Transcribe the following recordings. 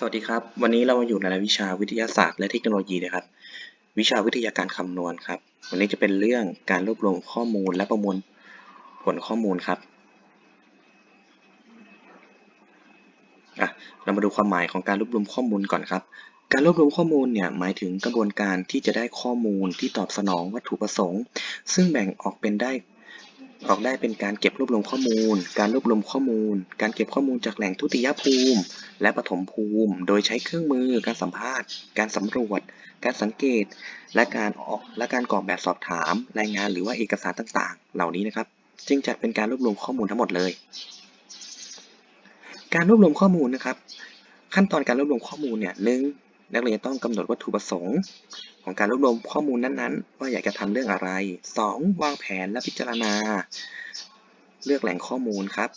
สวัสดีครับ วันนี้เรามาอยู่ในรายวิชาวิทยาศาสตร์และเทคโนโลยีนะครับ วิชาวิทยาการคำนวณครับ วันนี้จะเป็นเรื่องการรวบรวมข้อมูลและประมวลผลข้อมูลครับอะเรามาดูความหมายของการรวบรวมข้อมูลก่อนครับ การรวบรวมข้อมูลเนี่ยหมายถึงกระบวนการที่จะได้ข้อมูลที่ตอบสนองวัตถุประสงค์ ซึ่งแบ่งออกเป็นได้ ออกได้เป็นการเก็บรวบรวมข้อมูล การรวบรวมข้อมูล การเก็บข้อมูลจากแหล่งทุติยภูมิ และปฐมภูมิ โดยใช้เครื่องมือ การสัมภาษณ์ การสำรวจ การสังเกต และการออกและการกรอกแบบสอบถาม รายงานหรือว่าเอกสารต่างๆ เหล่านี้นะครับ จึงจัดเป็นการรวบรวมข้อมูลทั้งหมดเลย การรวบรวมข้อมูลนะครับ ขั้นตอนการรวบรวมข้อมูลเนี่ยหนึ่งนักเรียนต้องกำหนดวัตถุประสงค์ ของการรวบรวมข้อมูลนั้นๆ ว่าอยากจะทำเรื่องอะไร 2. วางแผนและพิจารณา เลือกแหล่งข้อมูลครับ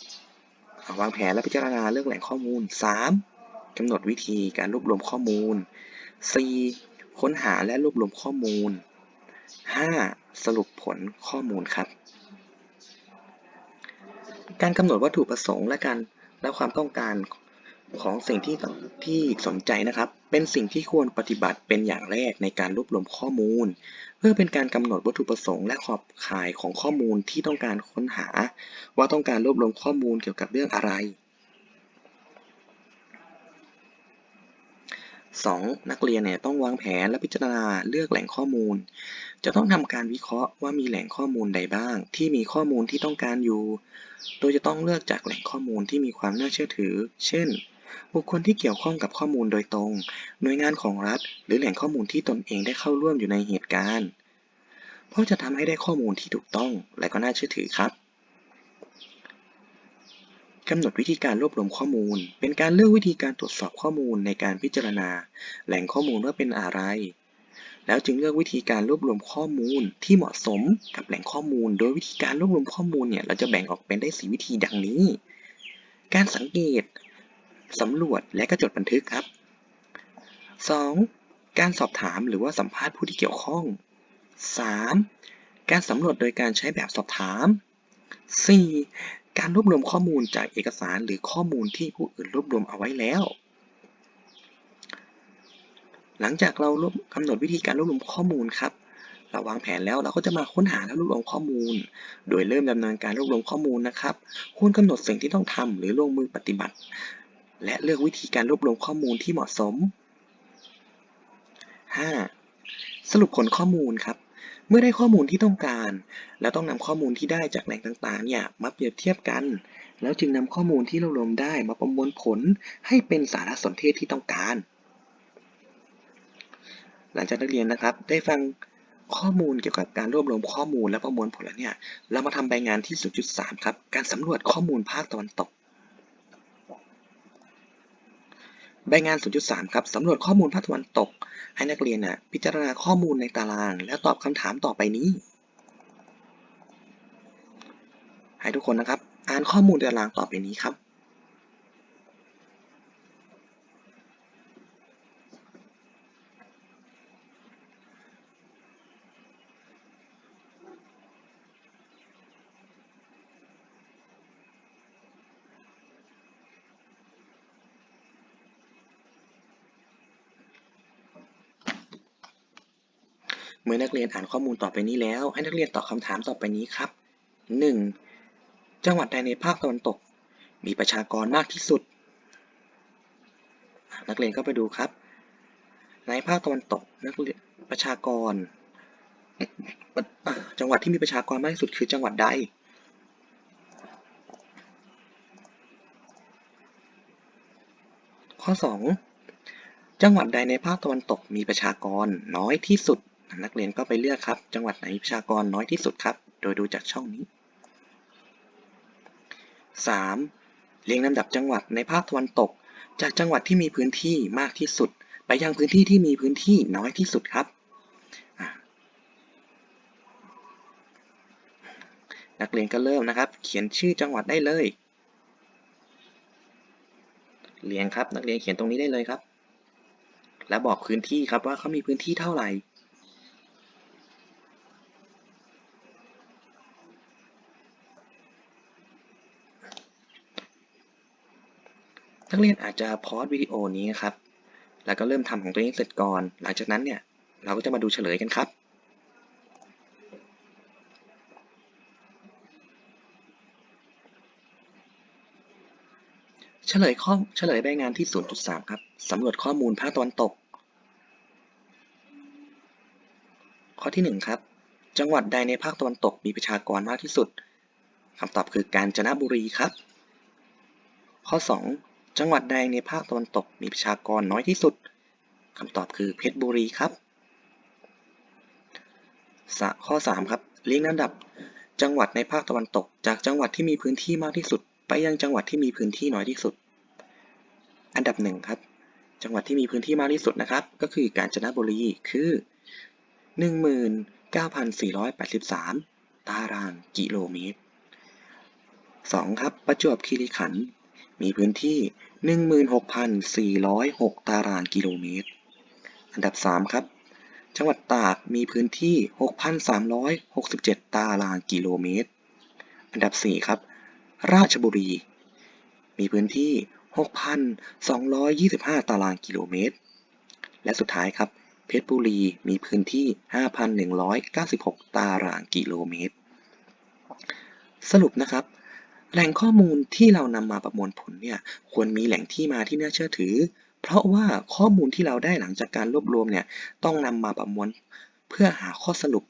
าวางแผนและพิจารณาเลือกแหล่งข้อมูล 3. กำหนดวิธีการรวบรวมข้อมูล 4. ค้นหาและรวบรวมข้อมูล 5. สรุปผลข้อมูลครับ การกำหนดวัตถุประสงค์และการและความต้องการ ของสิ่งที่ต้องที่สนใจนะครับ เป็นสิ่งที่ควรปฏิบัติเป็นอย่างแรกในการรวบรวมข้อมูล เพื่อเป็นการกำหนดวัตถุประสงค์และขอบข่ายของข้อมูลที่ต้องการค้นหา ว่าต้องการรวบรวมข้อมูลเกี่ยวกับเรื่องอะไร 2. นักเรียนเนี่ยต้องวางแผนและพิจารณาเลือกแหล่งข้อมูล จะต้องทำการวิเคราะห์ว่ามีแหล่งข้อมูลใดบ้าง ที่มีข้อมูลที่ต้องการอยู่ โดยจะต้องเลือกจากแหล่งข้อมูลที่มีความน่าเชื่อถือ เช่น บุคคลที่เกี่ยวข้องกับข้อมูลโดยตรง หน่วยงานของรัฐ หรือแหล่งข้อมูลที่ตนเองได้เข้าร่วมอยู่ในเหตุการณ์ เพราะจะทำให้ได้ข้อมูลที่ถูกต้องและก็น่าเชื่อถือครับกำหนดวิธีการรวบรวมข้อมูล เป็นการเลือกวิธีการตรวจสอบข้อมูลในการพิจารณา แหล่งข้อมูลว่าเป็นอะไร แล้วจึงเลือกวิธีการรวบรวมข้อมูลที่เหมาะสมกับแหล่งข้อมูล โดยวิธีการรวบรวมข้อมูลเนี่ยเราจะแบ่งออกเป็นได้สีวิธีดังนี้ การสังเกต สำรวจและก็จดบันทึกครับ 2. การสอบถามหรือว่าสัมภาษณ์ผู้ที่เกี่ยวข้อง 3. การสำรวจโดยการใช้แบบสอบถาม 4. การรวบรวมข้อมูลจากเอกสารหรือข้อมูลที่ผู้อื่นรวบรวมเอาไว้แล้ว หลังจากเรารกำหนดวิธีการรวบรวมข้อมูลครับ เราวางแผนแล้วเราก็จะมาค้นหาและรวบรวมข้อมูล โดยเริ่มดำเนินการรวบรวมข้อมูลนะครับ ควรกำหนดสิ่งที่ต้องทำหรือลงมือปฏิบัติ และเลือกวิธีการรวบรวมข้อมูลที่เหมาะสม 5. สรุปผลข้อมูลครับ เมื่อได้ข้อมูลที่ต้องการ แล้วต้องนำข้อมูลที่ได้จากแหล่งต่างๆเนี่ยมาเปรียบเทียบกัน แล้วจึงนำข้อมูลที่รวบรวมได้มาประมวลผลให้เป็นสารสนเทศที่ต้องการ หลังจากนักเรียนนะครับ ได้ฟังข้อมูลเกี่ยวกับการรวบรวมข้อมูลและประมวลผลแล้วเนี่ย เรามาทำใบงานที่ 0.3 ครับ การสำรวจข้อมูลภาคตะวันตก ใบงาน 0.3 ครับสำรวจข้อมูลภาคตะวันตก ให้นักเรียนน่ะพิจารณาข้อมูลในตาราง แล้วตอบคำถามต่อไปนี้ ให้ทุกคนนะครับ อ่านข้อมูลในตารางต่อไปนี้ครับ เมื่อนักเรียนอ่านข้อมูลต่อไปนี้แล้ว ให้นักเรียนตอบคำถามต่อไปนี้ครับ 1. จังหวัดใดในภาคตะวันตก มีประชากรมากที่สุด นักเรียนก็ไปดูครับ ในภาคตะวันตกนักเรียนประชากร จังหวัดที่มีประชากรมากที่สุดคือจังหวัดใดข้อ 2 จังหวัดใดในภาคตะวันตกมีประชากรน้อยที่สุด นักเรียนก็ไปเลือกครับ จังหวัดไหนมีประชากรน้อยที่สุดครับ โดยดูจากช่องนี้ 3. เรียงลำดับจังหวัดในภาคตะวันตก จากจังหวัดที่มีพื้นที่มากที่สุด ไปยังพื้นที่ที่มีพื้นที่น้อยที่สุดครับ นักเรียนก็เริ่มนะครับ เขียนชื่อจังหวัดได้เลย เรียงครับ นักเรียนเขียนตรงนี้ได้เลยครับ แล้วบอกพื้นที่ครับว่าเขามีพื้นที่เท่าไหร่ นักเรียนอาจจะพอสวิดีโอนี้ครับ แล้วก็เริ่มทำของตัวเองเสร็จก่อน หลังจากนั้นเนี่ยเราก็จะมาดูเฉลยกันครับเฉลยข้อเฉลยใบงานที่ 0.3 ครับ สำรวจข้อมูลภาคตะวันตก ข้อที่ 1 ครับ จังหวัดใดในภาคตะวันตกมีประชากรมากที่สุด คำตอบคือกาญจนบุรีครับ ข้อ 2 จังหวัดใดในภาคตะวันตกมีประชากรน้อยที่สุด คำตอบคือเพชรบุรีครับ ข้อ 3 ครับ เรียงลำดับ จังหวัดในภาคตะวันตก จากจังหวัดที่มีพื้นที่มากที่สุด ไปยังจังหวัดที่มีพื้นที่น้อยที่สุด อันดับหนึ่งครับ จังหวัดที่มีพื้นที่มากที่สุดนะครับ ก็คือกาญจนบุรี คือ 19,483 ตารางกิโลเมตร 2 ครับ ประจวบคีรีขันธ์ มีพื้นที่ 16,406 ตารางกิโลเมตร อันดับ 3 ครับ จังหวัดตากมีพื้นที่ 6,367 ตารางกิโลเมตร อันดับ 4 ครับ ราชบุรี มีพื้นที่ 6,225 ตารางกิโลเมตร และสุดท้ายครับ เพชรบุรีมีพื้นที่ 5,196 ตารางกิโลเมตร สรุปนะครับ แหล่งข้อมูลที่เรานำมาประมวลผลเนี่ยควรมีแหล่งที่มาที่น่าเชื่อถือ เพราะว่าข้อมูลที่เราได้หลังจากการรวบรวมเนี่ยต้องนำมาประมวลเพื่อหาข้อสรุป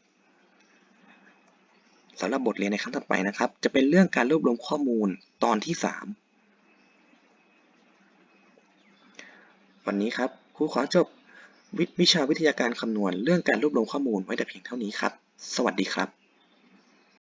สำหรับบทเรียนในครั้งถัดไปนะครับ จะเป็นเรื่องการรวบรวมข้อมูลตอนที่ 3 วันนี้ครับครูขอจบววิชาวิทยาการคำนวณเรื่องการรวบรวมข้อมูลไว้แต่เพียงเท่านี้ครับ สวัสดีครับ